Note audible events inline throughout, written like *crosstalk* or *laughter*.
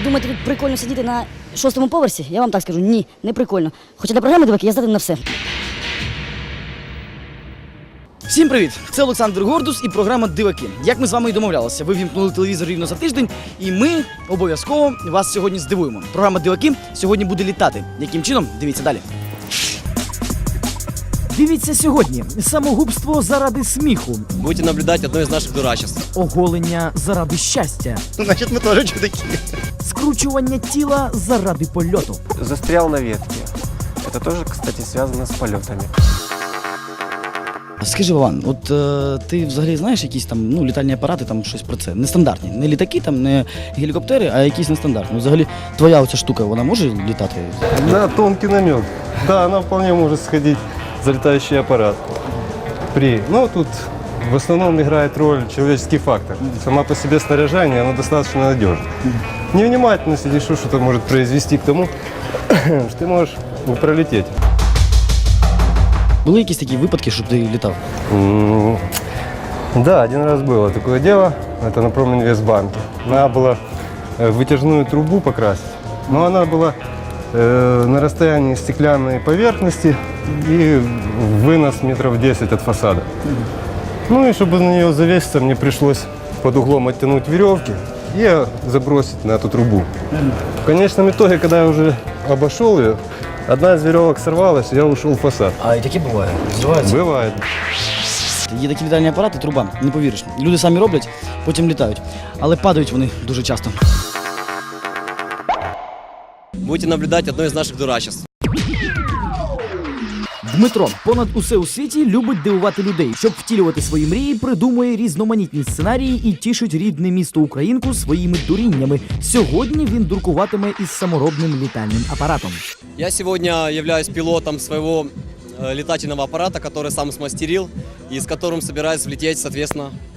думаєте, тут прикольно сидіти на шостому поверсі? Я вам так скажу, ні, не прикольно. Хоча для програми дивики я здатен на все. Всім привіт! Це Олександр Гордус і програма Диваки. Як ми з вами і домовлялися, ви вімкнули телевізор рівно за тиждень, і ми обов'язково вас сьогодні здивуємо. Програма Диваки сьогодні буде літати. Яким чином? Дивіться далі. Дивіться сьогодні: самогубство заради сміху, Будете наблюдать одно из наших дурачеств. оголення заради щастя, Значит, мы тоже чудаки. скручування тіла заради польоту. застрял на ветке. Это тоже, кстати, связано с полетами. Скажи, Вован, от е, ти взагалі знаєш якісь там ну, літальні апарати, там щось про це? Нестандартні. Не літаки, там, не гелікоптери, а якісь нестандартні. Взагалі, твоя оця штука, вона може літати? Да, тонкий намек. Да, она вполне может сходить за летающий аппарат. При, ну, тут в основном играет роль человеческий фактор. Сама по себе снаряжение, оно достаточно надежно. Невнимательно сидишь, что-то может произвести к тому, *coughs* что ты можешь не пролететь. Були якісь такі випадки, щоб ти літав? М, Да, один раз было такое дело. Это на Проминвестбанке. Надо было э, вытяжную трубу покрасить. Но она была э, на расстоянии стеклянной поверхности и вынос метров 10 от фасада. Ну и чтобы на нее завеситься, мне пришлось под углом оттянуть веревки и забросить на эту трубу. В конечном итоге, когда я уже обошел ее, одна из веревок сорвалась, и я ушел в фасад. А і таке буває. Збиваються. Бывает. Є такі літальні апарати, труба, не повіриш. Люди самі роблять, потім літають. Але падають вони дуже часто. Будете наблюдать одно из наших дурачеств. Дмитро понад усе у світі любить дивувати людей. Щоб втілювати свої мрії, придумує різноманітні сценарії і тішить рідне місто Українку своїми дуріннями. Сьогодні він дуркуватиме із саморобним літальним апаратом. Я сегодня являюсь пилотом своего э, летательного аппарата, который сам смастерил и с которым собираюсь влететь, соответственно, в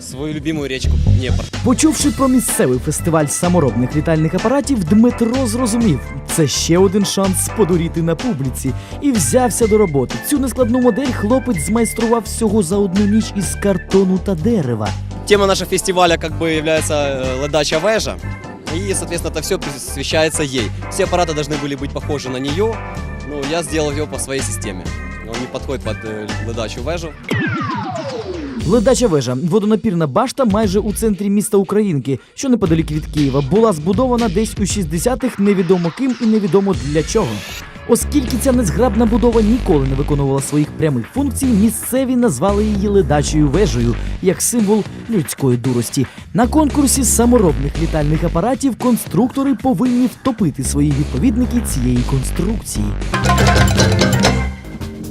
свою любимую речку Днепр. Почувши про місцевий фестиваль саморобних літальних апаратів, Дмитро зрозумів, це ще один шанс подуріти на публіці, і взявся до роботи. Цю нескладну модель хлопець змайстрував всього за одну ніч із картону та дерева. Тема нашего фестиваля как бы является э, ледача вежа. И, соответственно, это все посвящается ей. Все аппараты должны были быть похожи на нее, но я сделал ее по своей системе. Он не подходит под э, ледачу вежу. Ледача вежа водонапірна башта майже у центрі міста Українки, що неподалік від Києва, була збудована десь у 60-х невідомо ким і невідомо для чого. Оскільки ця незграбна будова ніколи не виконувала своїх прямих функцій, місцеві назвали її ледачою вежею як символ людської дурості. На конкурсі саморобних літальних апаратів конструктори повинні втопити свої відповідники цієї конструкції.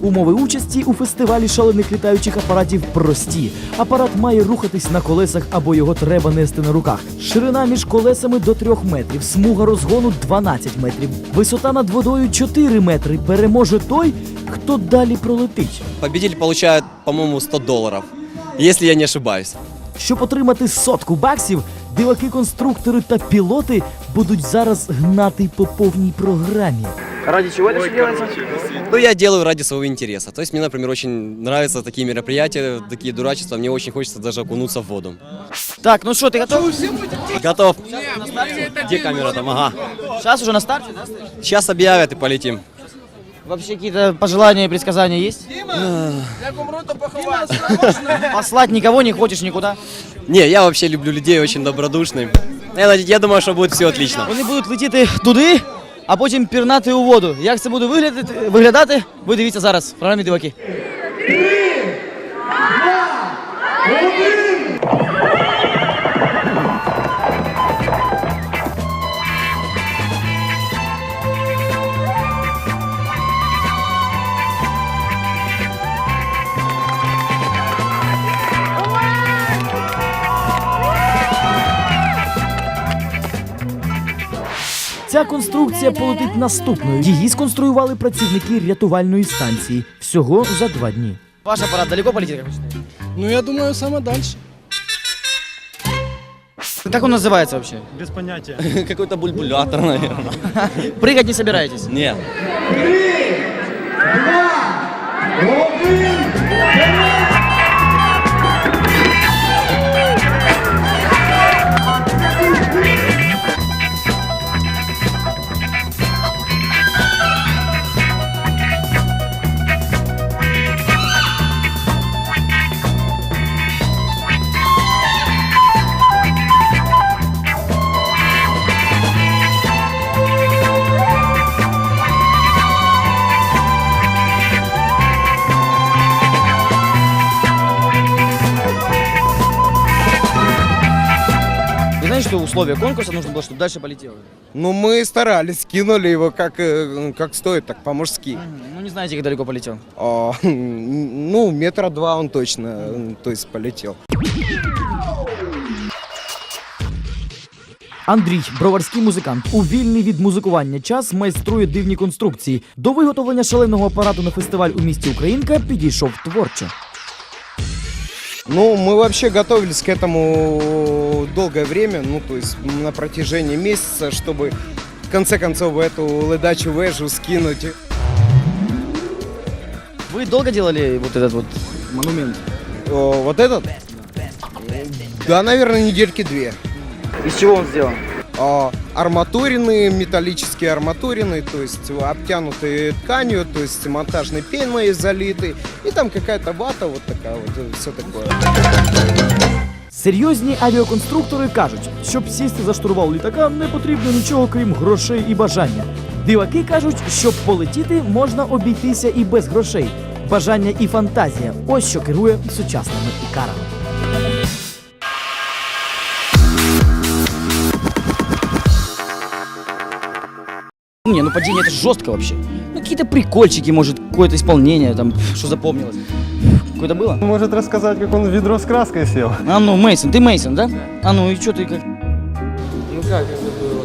Умови участі у фестивалі шалених літаючих апаратів прості. Апарат має рухатись на колесах або його треба нести на руках. Ширина між колесами до 3 метрів, смуга розгону 12 метрів, висота над водою 4 метри. Переможе той, хто далі пролетить. Победитель получает, по-моему, 100 долларов, если я не ошибаюсь. Щоб отримати сотку баксів, диваки-конструктори та пілоти будуть зараз гнати по повній програмі. Ну, я делаю ради своего интереса. То есть мне, например, очень нравятся такие мероприятия, такие дурачества. Мне очень хочется даже окунуться в воду. Так, ну що, ти готов? Готов? Где камера там? Ага. Зараз уже на старті, да? Сейчас объявят и полетим. Вообще какие-то пожелания, предсказания есть? *laughs* Послать никого не хочешь никуда? Не, я вообще люблю людей, очень добродушный. Я, наде- я думаю, что будет все отлично. Вони будуть летіти туди, а потім пірнати у воду. Як це буде виглядати, виглядати ви дивіться зараз в програмі Диваки. Ця конструкція полетить наступною. Її сконструювали працівники рятувальної станції всього за два дні. Ваш апарат далеко полетит, как вы считаете? Ну, я думаю, саме дальше. Как он называется вообще? *laughs* Какой-то бульбулятор, наверное. Прыгать не собираетесь? Нет. что условия конкурса нужно было, чтобы дальше полетело. Ну, мы старались, кинули его как, э, как стоит, так по-мужски. Ну, не знаете, как далеко полетел. А, *laughs* ну, метра два он точно, э, то есть полетел. Андрій, броварський музикант, у вільний від музикування час майструє дивні конструкції. До виготовлення шаленого апарату на фестиваль у місті Українка підійшов творчо. Ну, мы вообще готовились к этому долгое время, ну, то есть на протяжении месяца, чтобы в конце концов эту ледачу вежу скинуть. Вы долго делали вот этот вот монумент? О, вот этот? Да, наверное, недельки две. Из чего он сделан? А, арматурины, металлические арматурины, то есть обтянутые тканью, то есть монтажной пеной залиты, и там какая-то вата вот такая вот, все такое. Серйозні авіаконструктори кажуть, щоб сісти за штурвал літака, не потрібно нічого крім грошей і бажання. Диваки кажуть, щоб полетіти, можна обійтися і без грошей. Бажання і фантазія ось що керує сучасними ікарами. Не, ну падение это жестко вообще. Ну какие-то прикольчики, может, какое-то исполнение, там, что запомнилось. Какое-то было? Может рассказать, как он в ведро с краской сел? А ну, Мейсон, ты Мейсон, да? А ну и что ты как? Ну как это было?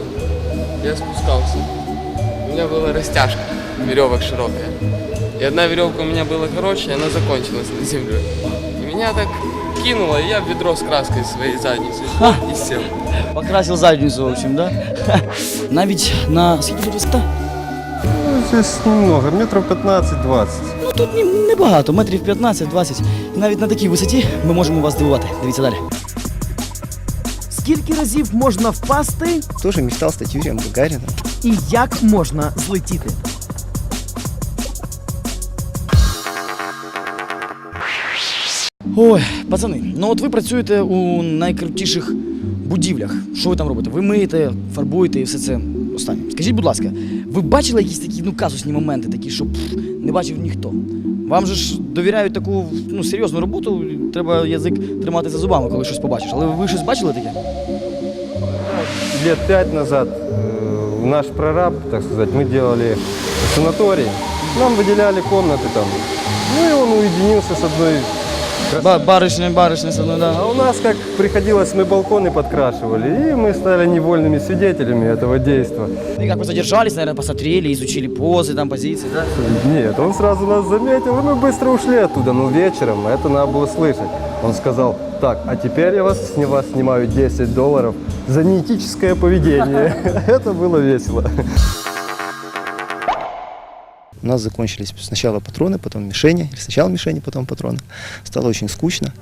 Я спускался. У меня была растяжка, веревок широкая. И одна веревка у меня была короче, и она закончилась на земле. И меня так кинуло, и я в ведро с краской своей задницы Ха. и сел. Покрасил задницу, в общем, да? Навіть *laughs* на скільки тут висота? Ну, здесь немного, метров 15-20. Ну тут не, небагато, метрів 15-20. І навіть на такій висоті ми можемо вас здивувати. Дивіться далі. Скільки разів можна впасти Тоже мечтал стать Юрием Гагарином. і як можна злетіти? Ой, пацани, ну от ви працюєте у найкрутіших будівлях. Що ви там робите? Ви миєте, фарбуєте і все це останнє. Скажіть, будь ласка, ви бачили якісь такі ну казусні моменти, такі, що пф, не бачив ніхто? Вам же ж довіряють таку ну, серйозну роботу, треба язик тримати за зубами, коли щось побачиш. Але ви щось бачили таке? Лет пять назад э, наш прораб, так сказать, мы делали санаторий. Нам выделяли комнаты там. Ну и он уединился с одной Ба- баришня, баришня, со мною, да. А у нас как приходилось, мы балконы подкрашивали, и мы стали невольными свидетелями этого действия. И как вы задержались, наверное, посмотрели, изучили позы, там, позиции, да? Нет, он сразу нас заметил, и мы быстро ушли оттуда. Но вечером это надо было слышать. Он сказал, так, а теперь я вас, с вас снимаю 10 долларов за неэтическое поведение. *laughs* Это было весело. У нас закончились сначала патроны, потом мишени. Или сначала мишени, потом патроны. Стало очень скучно.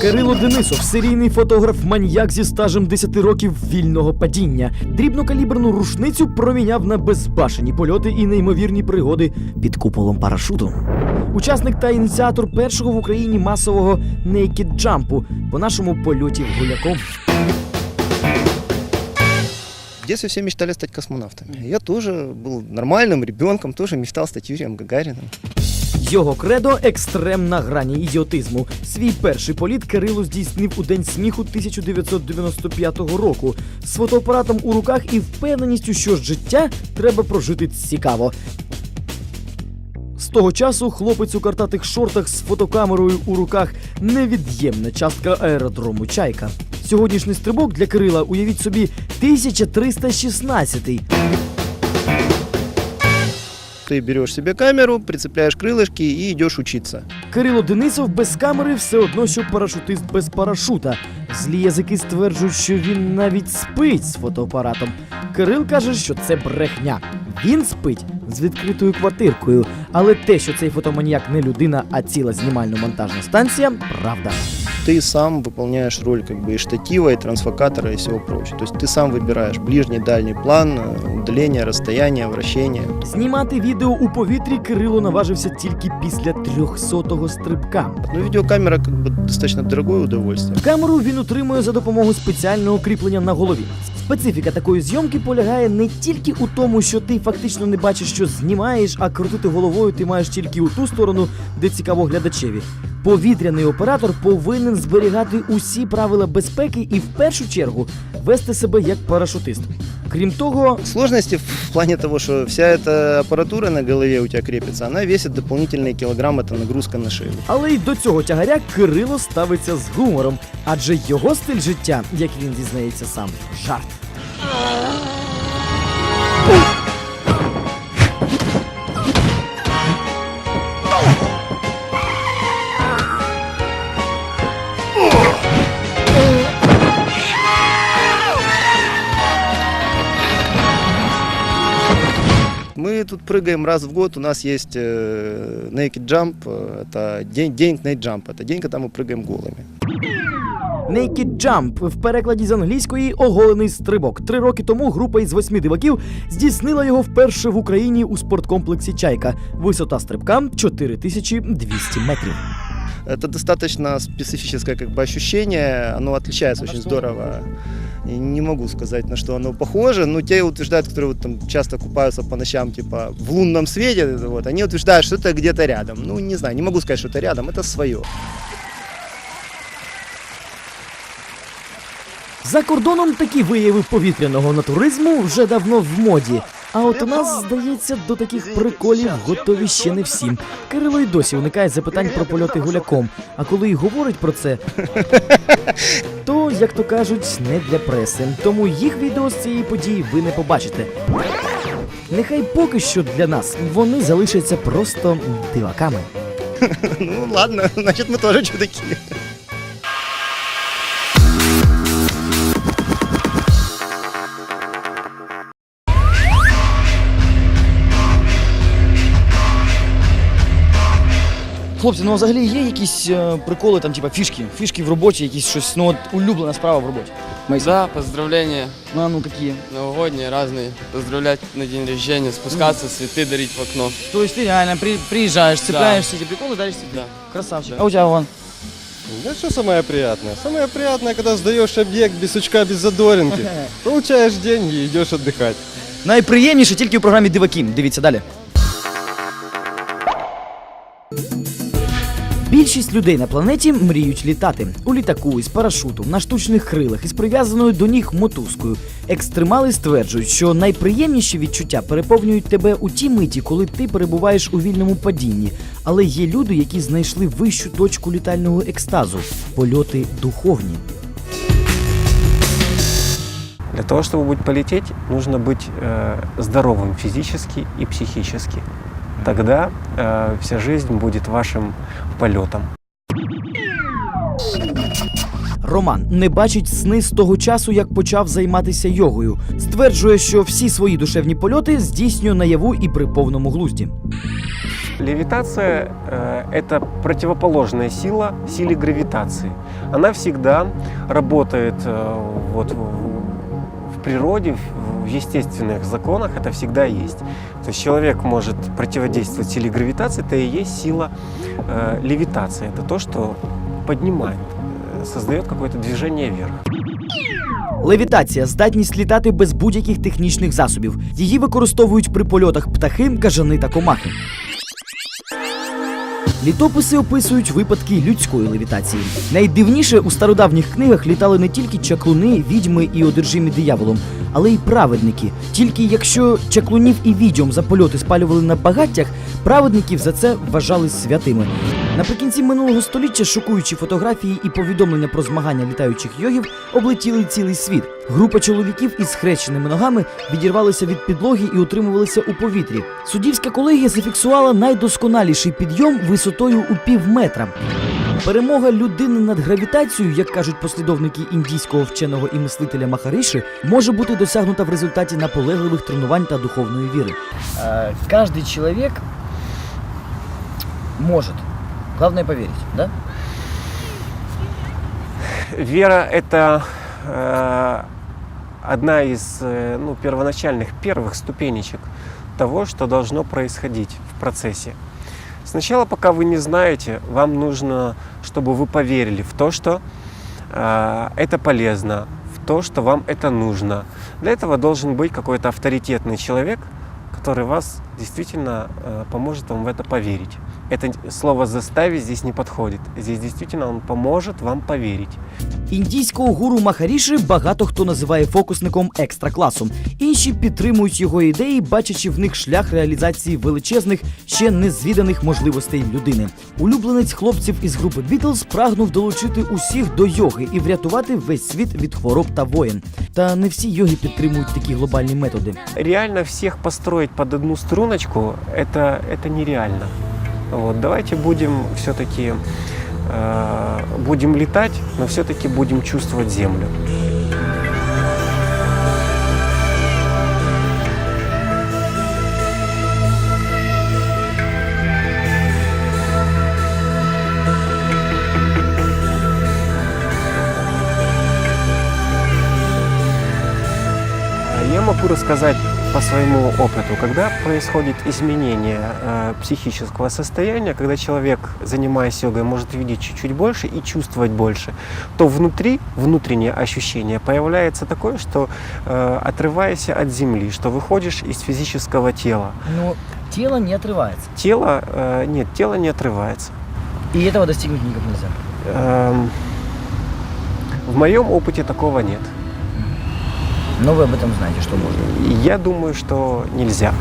Кирило Денисов, серійний фотограф, маньяк зі стажем 10 років вільного падіння. Дрібнокаліберну рушницю проміняв на безбашені польоти і неймовірні пригоди під куполом парашуту. Учасник та ініціатор першого в Україні масового Jump по нашому польоті гуляком. В детстве все мечтали стать космонавтами. Я тоже был нормальным ребенком, тоже мечтал стать Юрием Гагарином. Його кредо екстрем на грані ідіотизму. Свій перший політ Кирило здійснив у день сміху 1995 року з фотоапаратом у руках і впевненістю, що життя треба прожити цікаво. Того часу хлопець у картатих шортах з фотокамерою у руках невід'ємна частка аеродрому Чайка. Сьогоднішній стрибок для Кирила, уявіть собі, 1316 Ты берешь себе камеру, прицепляешь крылышки и идешь учиться. Кирило Денисов без камери все одно, що парашутист без парашута. Злі язики стверджують, що він навіть спить з фотоапаратом. Кирил каже, що це брехня. Він спить з відкритою квартиркою. Але те, що цей фотоманіяк не людина, а ціла знімально-монтажна станція, правда. Ты сам выполняешь роль как бы и штатива, и трансфокатора, и всего прочего. То есть ты сам выбираешь ближний, дальний план, э, удаление, расстояние, вращение. Знімати відео у повітрі Кирило наважився тільки після 300-го стрибка. Но видеокамера как бы достаточно дорогое удовольствие. Камеру він утримує за допомогою спеціального кріплення на голові. Специфіка такої зйомки полягає не тільки у тому, що ти фактично не бачиш, що знімаєш, а крутити головою ти маєш тільки у ту сторону, де цікаво глядачеві. Повітряний оператор повинен повинен зберігати усі правила безпеки і в першу чергу вести себе як парашутист. Крім того, Сложности в плане того, что вся эта аппаратура на голове у тебя крепится, она весит дополнительные килограмм, это нагрузка на шею. але й до цього тягаря Кирило ставиться з гумором, адже його стиль життя, як він дізнається сам, жарт. Мы тут прыгаем раз в год, у нас есть э, Naked Jump, э, это день, день Naked Jump, это день, когда мы прыгаем голыми. Naked Jump в перекладі з англійської оголений стрибок. Три роки тому група із восьми диваків здійснила його вперше в Україні у спорткомплексі Чайка. Висота стрибка 4200 метрів. Это достаточно специфическое как бы ощущение, оно отличается очень здорово. И Не могу сказать, на что оно похоже, но те утверждают, которые вот там часто купаются по ночам, типа в лунном свете, вот, они утверждают, что это где-то рядом. Ну, не знаю, не могу сказать, что это рядом, это свое. За кордоном такі вияви повітряного натуризму вже давно в моді. А от у нас, здається, до таких приколів готові ще не всі. Кирило й досі уникає запитань про польоти гуляком. А коли й говорить про це, *laughs* то, як то кажуть, не для преси. Тому їх відео з цієї події ви не побачите. Нехай поки що для нас вони залишаться просто диваками. *laughs* Ну, ладно, значит, мы тоже чудаки. Хлопці, ну взагалі є якісь е, приколи, там, типа фішки, фішки в роботі, якісь щось, ну от улюблена справа в роботі. Мейсон. Да, поздравления Ну, а ну які? новогодние разные. Поздравлять на день рождения, спускаться, цветы дарить в окно. Тобто ти реально при, приїжджаєш, цепляєш всі ці приколи, далі цвіти. Да. Красавчик. А у тебе вон? Да что самое приятное? Самое приятное, когда сдаешь объект без сучка, без задоринки. *laughs* Получаешь деньги и идешь отдыхать. Найприємніше тільки у програмі Диваки. Дивіться далі. Більшість людей на планеті мріють літати у літаку із парашутом, на штучних крилах із прив'язаною до ніг мотузкою. Екстремали стверджують, що найприємніші відчуття переповнюють тебе у ті миті, коли ти перебуваєш у вільному падінні. Але є люди, які знайшли вищу точку літального екстазу польоти духовні. Для того, чтобы быть полететь, нужно быть э, здоровым физически и психически. Тогда э, вся жизнь будет вашим полетом. Роман не бачить сни з того часу, як почав займатися йогою. Стверджує, що всі свої душевні польоти здійснює наяву і при повному глузді. Левитация э, это противоположная сила силе гравитации. Она всегда работает э, вот в, в природе, в, в естественных законах это всегда есть. То есть человек может противодействовать силе гравитации, это и есть сила э, левитации. Это то, что поднимает, э, создает какое-то движение вверх. Левітація здатність літати без будь-яких технічних засобів. Її використовують при польотах птахи, кажани та комахи. Літописи описують випадки людської левітації. Найдивніше у стародавніх книгах літали не тільки чаклуни, відьми і одержимі дияволом, але й праведники. Тільки якщо чаклунів і відьом за польоти спалювали на багаттях, праведників за це вважали святими. Наприкінці минулого століття шокуючі фотографії і повідомлення про змагання літаючих йогів облетіли цілий світ. Група чоловіків із схрещеними ногами відірвалися від підлоги і утримувалися у повітрі. Суддівська колегія зафіксувала найдосконаліший підйом висотою у пів метра. Перемога людини над гравітацією, як кажуть послідовники індійського вченого і мислителя Махариши, може бути досягнута в результаті наполегливих тренувань та духовної віри. Э, каждый человек может. Главное поверить, да? Вера – это э, одна из э, ну, первоначальных, первых ступенечек того, что должно происходить в процессе. Сначала, пока вы не знаете, вам нужно, чтобы вы поверили в то, что э, это полезно, в то, что вам это нужно. Для этого должен быть какой-то авторитетный человек, который вас действительно э, поможет вам в это поверить. Это слово «заставить» здесь не подходит. Здесь действительно он поможет вам поверить. Індійського гуру Махаріші багато хто називає фокусником екстра класу. Інші підтримують його ідеї, бачачи в них шлях реалізації величезних, ще незвіданих можливостей людини. Улюбленець хлопців із групи Бітлз прагнув долучити усіх до йоги і врятувати весь світ від хвороб та воєн. Та не всі йоги підтримують такі глобальні методи. Реально всех построить под одну струночку это, это нереально. Вот, давайте будем все-таки э, будем летать, но все-таки будем чувствовать землю. Я могу рассказать по своему опыту, когда происходит изменение э, психического состояния, когда человек, занимаясь йогой, может видеть чуть-чуть больше и чувствовать больше, то внутри, внутреннее ощущение появляется такое, что э, отрываешься от земли, что выходишь из физического тела. Ну, тіло не отрывается. Тело, э, нет, тело не отрывается. И этого достигнуть никак нельзя. Эм, в моем опыте такого нет. Но вы об этом знаете, что можно. И Я думаю, что нельзя.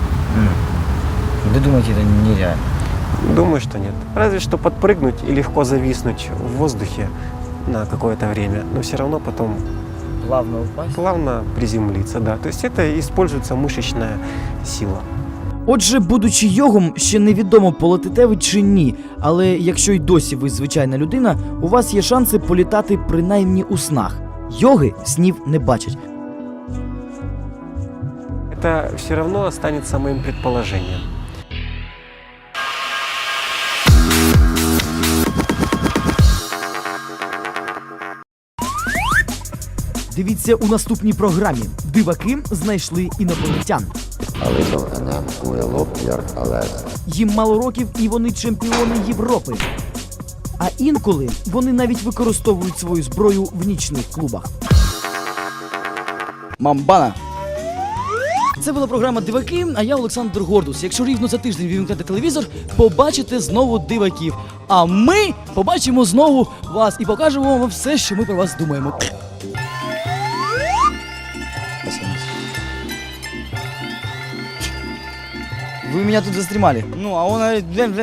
Вы думаете, это нереально? Думаю, что нет. Разве что подпрыгнуть и легко зависнуть в воздухе на какое-то время, но все равно потом Плавно упасть? плавно приземлиться, да. То есть это используется мышечная сила. Отже, будучи йогом, ще невідомо полетите ви чи ні. Але якщо й досі ви звичайна людина, у вас є шанси політати принаймні у снах. Йоги снів не бачать. Это все равно останется моим предположением. Дивіться у наступній програмі. Диваки знайшли інопланетян. Їм мало років і вони чемпіони Європи. А інколи вони навіть використовують свою зброю в нічних клубах. Мамбана. Це була програма Диваки, а я Олександр Гордус. Якщо рівно за тиждень вімкнете телевізор, побачите знову диваків. А ми побачимо знову вас і покажемо вам все, що ми про вас думаємо. Вы меня тут застремали. Ну, а он... говорит, «Бен,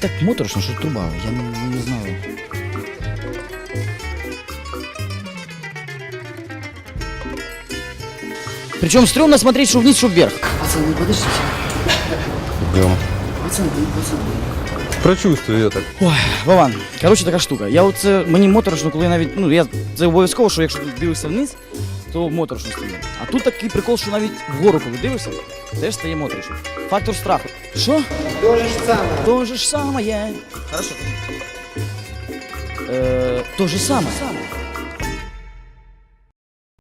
так моторошно, що труба, я не, не знаю. Причем стрёмно смотреть, что вниз, что вверх. Пацаны, подождите. Идем. Пацаны, пацаны. Прочувствую я так. Ой, Вован, коротше така штука. Я оце мені моторошно, коли я навіть. Ну, я це обов'язково, що якщо ти дивишся вниз, то моторошно стає. Тут такий прикол, що навіть вгору, коли дивишся, теж стає моторошно. Фактор страху. Що? То же ж самое. То же ж самое. Хорошо. Е, то же саме.